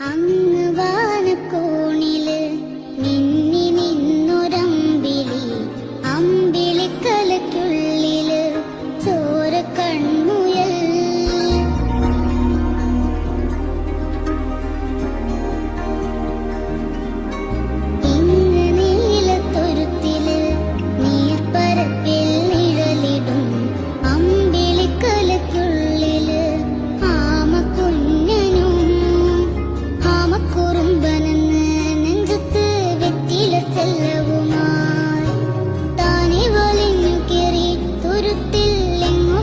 அங்கு வானக்கோ തുരുത്തിൽ എങ്ങു